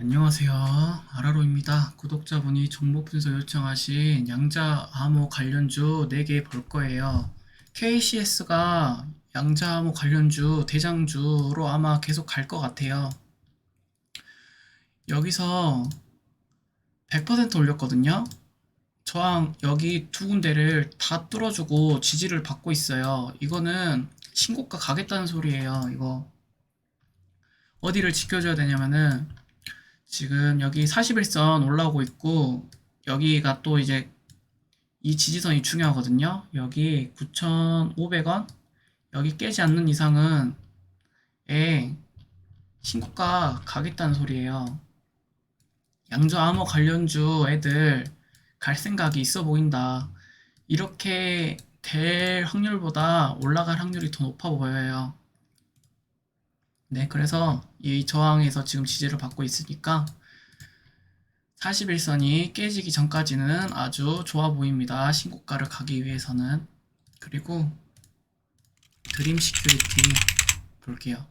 안녕하세요. 아라로입니다. 구독자분이 정보 분석 요청하신 양자 암호 관련주 4개 볼 거예요. KCS가 양자 암호 관련주 대장주로 아마 계속 갈 것 같아요. 여기서 100% 올렸거든요. 저항 여기 두 군데를 다 뚫어주고 지지를 받고 있어요. 이거는 신고가 가겠다는 소리예요. 이거 어디를 지켜줘야 되냐면은 지금 여기 41선 올라오고 있고 여기가 또 이제 이 지지선이 중요하거든요. 여기 9,500원 여기 깨지 않는 이상은 에 신고가 가겠다는 소리예요. 양조 암호 관련주 애들 갈 생각이 있어 보인다. 이렇게 될 확률보다 올라갈 확률이 더 높아 보여요. 네, 그래서 이 저항에서 지금 지지를 받고 있으니까 41선이 깨지기 전까지는 아주 좋아 보입니다. 신고가를 가기 위해서는. 그리고 드림 시큐리티 볼게요.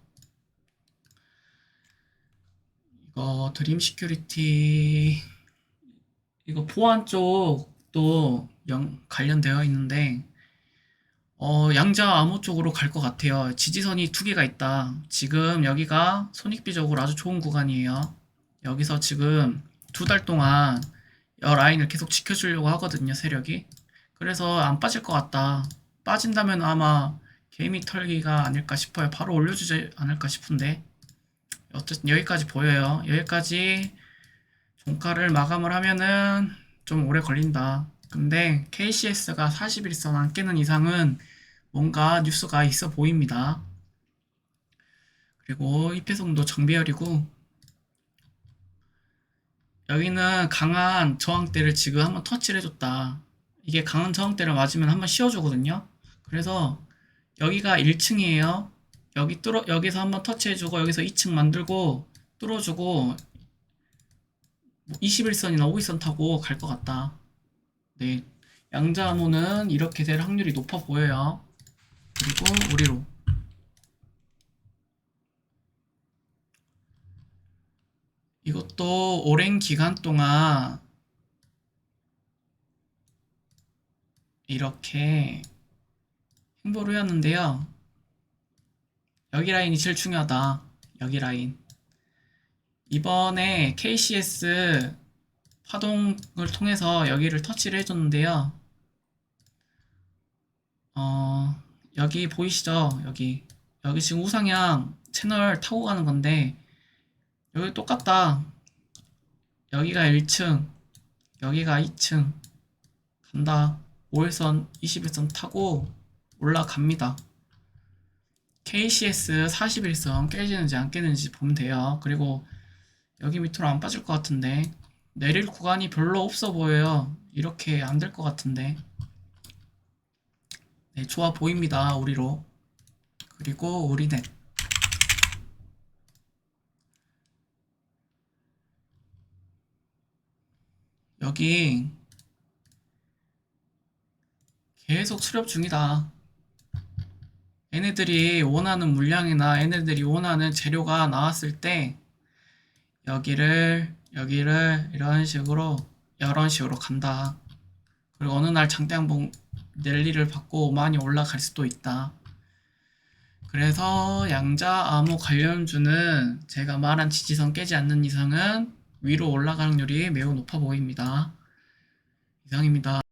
이거 드림 시큐리티 이거 보안 쪽도 연, 관련되어 있는데 어, 양자 암호 쪽으로 갈 것 같아요. 지지선이 두 개가 있다. 지금 여기가 손익비적으로 아주 좋은 구간이에요. 여기서 지금 두 달 동안 이 라인을 계속 지켜주려고 하거든요, 세력이. 그래서 안 빠질 것 같다. 빠진다면 아마 개미 털기가 아닐까 싶어요. 바로 올려주지 않을까 싶은데. 어쨌든 여기까지 보여요. 여기까지 종가를 마감을 하면은 좀 오래 걸린다. 근데 KCS가 41선 안 깨는 이상은 뭔가 뉴스가 있어 보입니다. 그리고 이패송도 정배열이고 여기는 강한 저항대를 지금 한번 터치를 해줬다. 이게 강한 저항대를 맞으면 한번 씌워주거든요. 그래서 여기가 1층이에요. 여기 뚫어 여기서 한번 터치해주고 여기서 2층 만들고 뚫어주고 21선이나 5일선 타고 갈 것 같다. 네, 양자암호는 이렇게 될 확률이 높아 보여요. 그리고 우리로 이것도 오랜 기간 동안 이렇게 행보를 해왔는데요. 여기 라인이 제일 중요하다. 여기 라인. 이번에 KCS 파동을 통해서 여기를 터치를 해줬는데요. 어, 여기 보이시죠? 여기. 여기 지금 우상향 채널 타고 가는 건데, 여기 똑같다. 여기가 1층, 여기가 2층. 간다. 5일선, 21선 타고 올라갑니다. KCS 41선 깨지는지 안 깨지는지 보면 돼요. 그리고 여기 밑으로 안 빠질 것 같은데 내릴 구간이 별로 없어 보여요. 이렇게 안 될 것 같은데 네, 좋아 보입니다. 우리로 그리고 우리넷 여기 계속 수렵 중이다. 얘네들이 원하는 물량이나 얘네들이 원하는 재료가 나왔을 때 여기를 여기를 이런 식으로 이런 식으로 간다. 그리고 어느 날 장대양봉 랠리를 받고 많이 올라갈 수도 있다. 그래서 양자 암호 관련주는 제가 말한 지지선 깨지 않는 이상은 위로 올라가는 확률이 매우 높아 보입니다. 이상입니다.